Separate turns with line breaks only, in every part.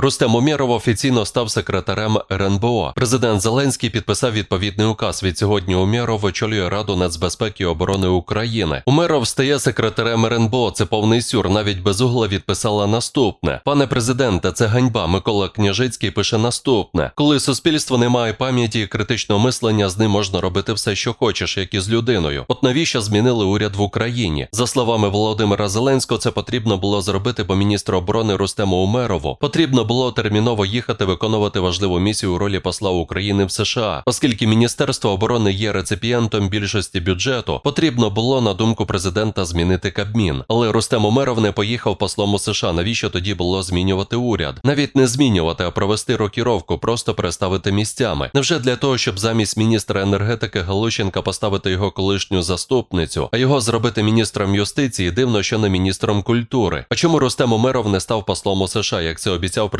Рустем Умєров офіційно став секретарем РНБО. Президент Зеленський підписав відповідний указ. Від сьогодні Умєров очолює Раду нацбезпеки і оборони України. Умєров стає секретарем РНБО. Це повний сюр. Навіть безугла відписала наступне. Пане президенте, це ганьба. Микола Княжицький пише наступне: коли суспільство не має пам'яті і критичного мислення, з ним можна робити все, що хочеш, як і з людиною. От навіщо змінили уряд в Україні? За словами Володимира Зеленського, це потрібно було зробити, бо міністр оборони Рустему Умерову потрібно було терміново їхати виконувати важливу місію у ролі посла України в США, оскільки Міністерство оборони є реципієнтом більшості бюджету. Потрібно було на думку президента змінити Кабмін. Але Рустем Умеров не поїхав послом у США. Навіщо тоді було змінювати уряд? Навіть не змінювати, а провести рокіровку, просто переставити місцями. Невже для того, щоб замість міністра енергетики Галущенка поставити його колишню заступницю, а його зробити міністром юстиції? Дивно, що не міністром культури. А чому Рустем Умеров не став послом у США, як це обіцяв президент,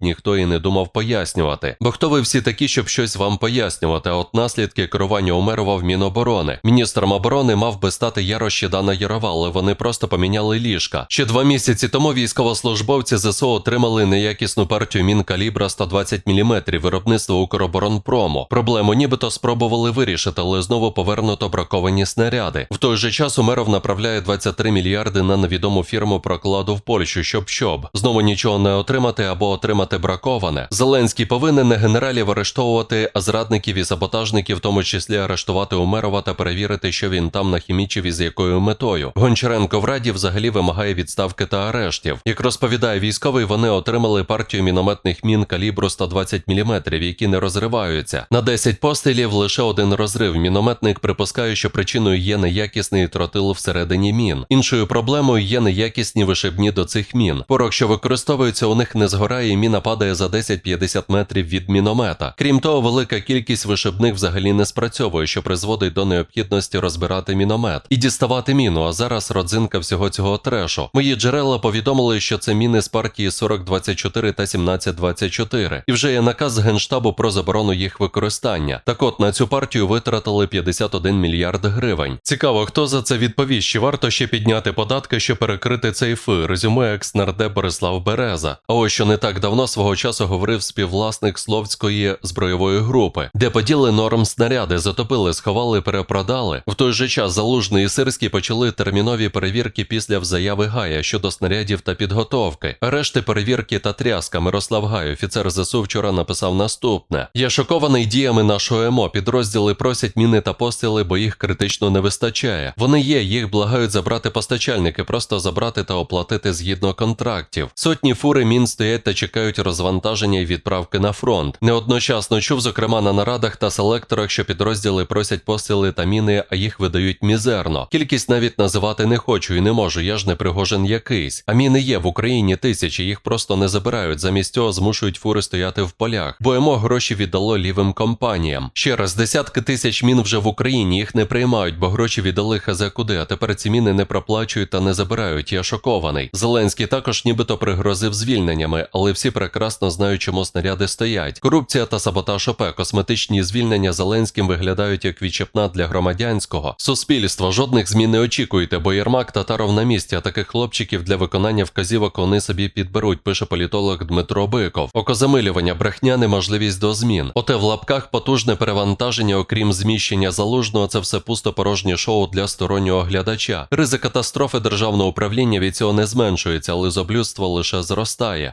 ніхто і не думав пояснювати. Бо хто ви всі такі, щоб щось вам пояснювати? От наслідки керування Умерова в Міноборони. Міністром оборони мав би стати Ярош Дана Ярова, але вони просто поміняли ліжка. Ще два місяці тому військовослужбовці ЗСУ отримали неякісну партію мін калібра 120 мм виробництва Укроборонпрому. Проблему нібито спробували вирішити, але знову повернуто браковані снаряди. В той же час Умеров направляє 23 мільярди на невідому фірму прокладу в Польщу, щоб щоб знову нічого не отримати або отримати браковане. Зеленський повинен не генералів арештовувати, а зрадників і саботажників, в тому числі арештувати Умерова та перевірити, що він там нахімічив і з якою метою. Гончаренко в раді взагалі вимагає відставки та арештів. Як розповідає військовий, вони отримали партію мінометних мін калібру 120 мм, які не розриваються. На 10 пострілів лише один розрив. Мінометник припускає, що причиною є неякісний тротил всередині мін. Іншою проблемою є неякісні вишибні до цих мін. Порох, що використовується у них не згорає, і міна падає за 10-50 метрів від міномета. Крім того, велика кількість вишибних взагалі не спрацьовує, що призводить до необхідності розбирати міномет і діставати міну. А зараз родзинка всього цього трешу. Мої джерела повідомили, що це міни з партії 4024 та 1724. І вже є наказ генштабу про заборону їх використання. Так от на цю партію витратили 51 мільярд гривень. Цікаво, хто за це відповість? Чи варто ще підняти податки, щоб перекрити цей фи? Резюме екс-нардеп Борислав Береза. А ось що не так давно свого часу говорив співвласник Словської збройової групи, де поділи норм снаряди, затопили, сховали, перепродали. В той же час Залужний і Сирський почали термінові перевірки після взаяви Гая щодо снарядів та підготовки. Решти перевірки та тряска Мирослав Гай, офіцер ЗСУ, вчора написав наступне: Я шокований діями нашого ЕМО. Підрозділи просять міни та постріли, бо їх критично не вистачає. Вони є, їх благають забрати постачальники, просто забрати та оплатити згідно контрактів. Сотні фури мін стоять та чекають розвантаження і відправки на фронт. Неодночасно чув, зокрема на нарадах та селекторах, що підрозділи просять постріли та міни, а їх видають мізерно. Кількість навіть називати не хочу і не можу. Я ж не пригожен якийсь. А міни є в Україні тисячі, їх просто не забирають. Замість цього змушують фури стояти в полях. Бо емо гроші віддало лівим компаніям. Ще раз, десятки тисяч мін вже в Україні їх не приймають, бо гроші віддали хазе куди. А тепер ці міни не проплачують та не забирають. Я шокований. Зеленський також нібито пригрозив звільненнями, але всі прекрасно знають, чому снаряди стоять. Корупція та саботаж ОП, косметичні звільнення Зеленським виглядають як відчепна для громадянського суспільства. Жодних змін не очікуйте, бо Єрмак Татаров на місці, а таких хлопчиків для виконання вказівок вони собі підберуть, пише політолог Дмитро Биков. Окозамилювання, брехня, неможливість до змін. Оте в лапках потужне перевантаження, окрім зміщення залужного, це все пусто порожнє шоу для стороннього глядача. Ризик катастрофи державного управління від цього не зменшується, але зоблюдство лише зростає.